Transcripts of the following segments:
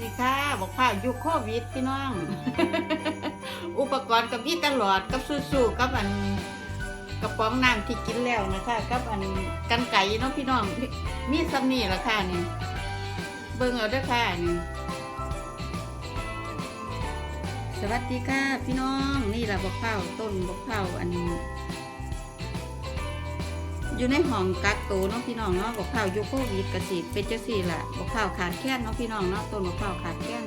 นี่ค่ะบอกผ้ายุคโควิดพี่น้อง อุปกรณ์กับอีตลอดกับสู้ๆกับอันกระป๋องน้ำที่กินแล้วนะคะกับอันกันไก่เนาะพี่น้องมีมีซัมนี่ละค่ะนี่เบิ่งเอาเด้อค่ะนี่สวัสดีค่ะพี่น้องนี่แหละบอกข้าวต้นบอกข้าวอัน อยู่ในห้องกักตัวเนาะพี่น้องเนาะบอกข้าวยุคโควิดกระสิเป็นจังซี่ละบอกข้าวขาดแคลนเนาะพี่น้องเนาะต้นบอกข้าวขาดแคลน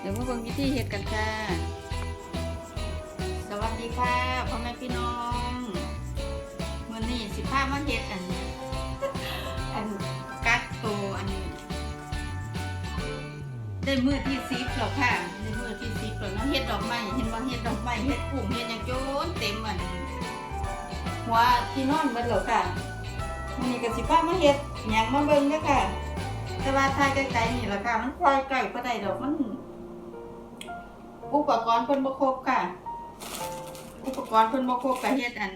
เดี๋ยวมาเบิ่งวิธีเฮ็ดกันค่ะ สวัสดีค่ะพ่อแม่พี่น้องมื้อนี้สิพามาเฮ็ดอันอันกักตัวอันได้มือที่ซิปแล้วค่ะได้มือที่ซิปแล้วเนาะเฮ็ดดอกไม้เห็นว่าเฮ็ดดอกไม้เฮ็ดกลุ่มเฮ็ดยังโจนเต็มอัน หัวที่นอนเบิดแล้วค่ะมันนี่ก็สิพามาเฮ็ดหยังมาเบิ่งเด้อค่ะ แต่ว่าทายไกลๆนี่ล่ะค่ะ มันควายไก่บ่ได้ดอกมันอุปกรณ์เพิ่นบ่ครบค่ะ อุปกรณ์เพิ่นบ่ครบก็เฮ็ดอัน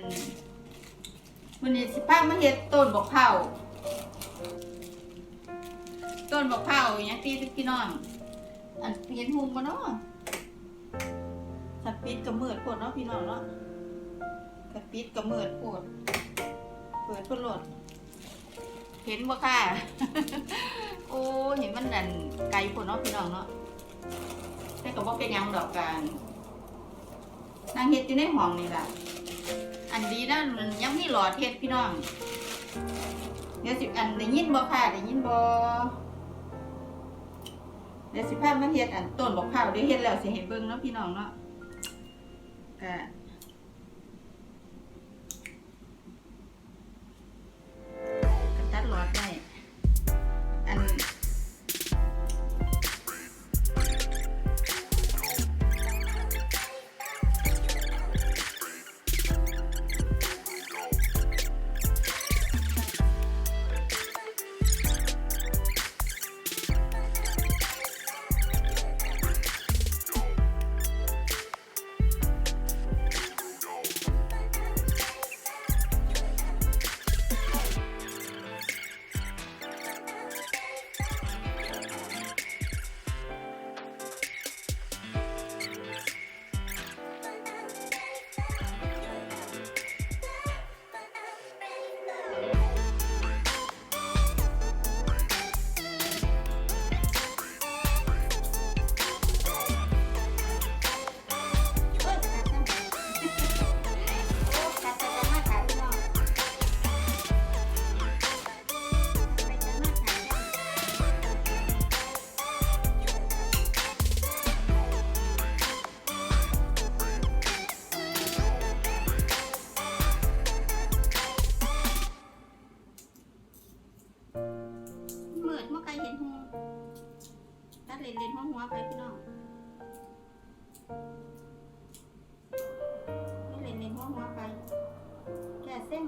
วันนี้สิพามาเฮ็ดต้นบักเผาต้นบักเผาหยังพี่พี่น้องอันเห็นหุงบ่เนาะถ้าปิดก็มืดโพดเนาะพี่น้องเนาะ กระปิดกระเมิดปวดเปิดเพิ่หลดเห็นบ่ค่ะ โอ้เห็นมันดันไกลพุ่นเนาะพี่น้องเนาะแต่ก็บ่เป็นยังดอกการนางเฮ็ดอยู่ในห้องนี่ล่ะ อันดีนะมันยังมีหลอดเฮ็ดพี่น้องเดี๋ยวสิอันได้ยินบ่ค่ะได้ยินบ่เดี๋ยวสิพามาเฮ็ดอันต้นบอกข้าวเดี๋ยวเฮ็ดแล้วสิให้เบิ่งเนาะพี่น้องเนาะก็ เหมือนเมื่อไกลเห็นหัวตัดเลนเลนหัวหัวไปพี่น้องไม่เลนเลนหัวหัวไป แก่เส้น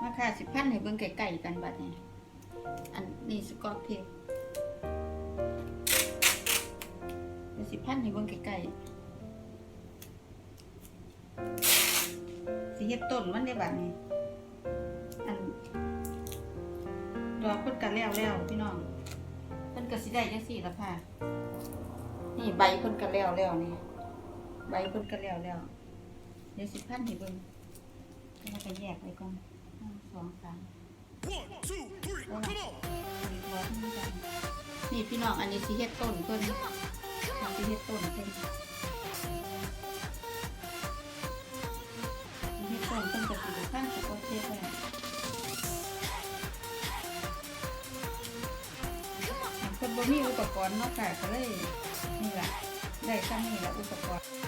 มาค่ะสิพันให้เบิ่งไก่ๆกันบัดนี้ อันนี้สกอตเทป สิพันให้เบิ่งใกล้ๆสิเฮ็ดต้นมันได้บัดนี้ อันดอกเพิ่นก็แล้วแล้วพี่น้องเพิ่นก็สิได้จังซี่ล่ะค่ะ นี่ใบเพิ่นก็แล้วแล้วนี่ ใบเพิ่นก็แล้วแล้วเดี๋ยวสิพันให้เบิ่งแล้วก็แยกไว้ก่อนหนึ่งสองสาม One, two, three, come on! นี่พี่น้องอันนี้สิเฮ็ดต้นเพิ่นอัน สิเฮ็ดต้นเพิ่นสิเฮ็ดต้นเพิ่นก็สิดูข้างสกอตเทปไว้อันเพิ่นบ่มีอุปกรณ์เนาะค่ะก็เลยนี่ล่ะได้ซ้ำนี่ล่ะอุปกรณ์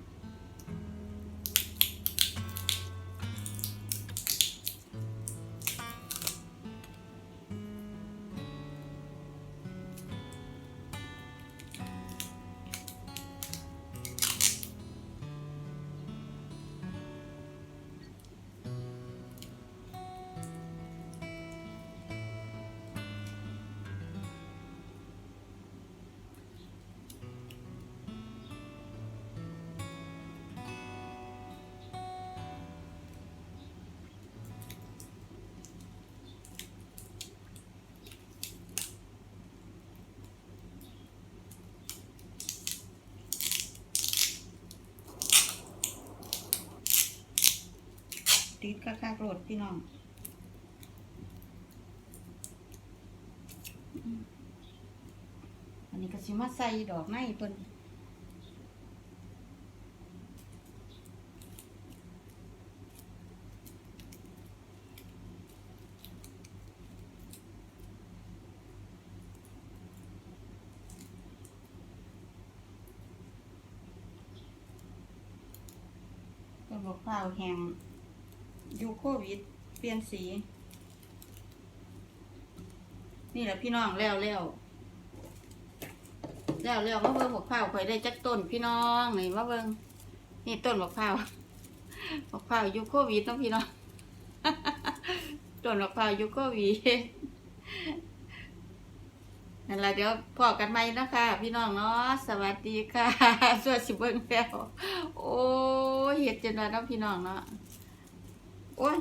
ดคักๆโหลดพี่น้องอันนี้ก็สิมาใส่ดอกไม้เพิ่นต้นบอกข้าวแห้ง อยูโควิด เปลี่ยนสี นี่แหละพี่น้องแล้วแล้วแล้วแล้วมาเบิ่งบอกข้าวข่อยได้จักต้นพี่น้องนี่มาเบิ่งนี่ต้นบอกข้าวบอกข้าวอยูโควิดต้องพี่น้องต้นบอกข้าวอยูโควิดนั่นแหละเดี๋ยวพอกันไหมนะคะพี่น้องเนาะสวัสดีค่ะสวัสดีเบิ่งแล้วโอ้เห็ดจนว่าเนาะพี่น้องเนาะ โอ้ย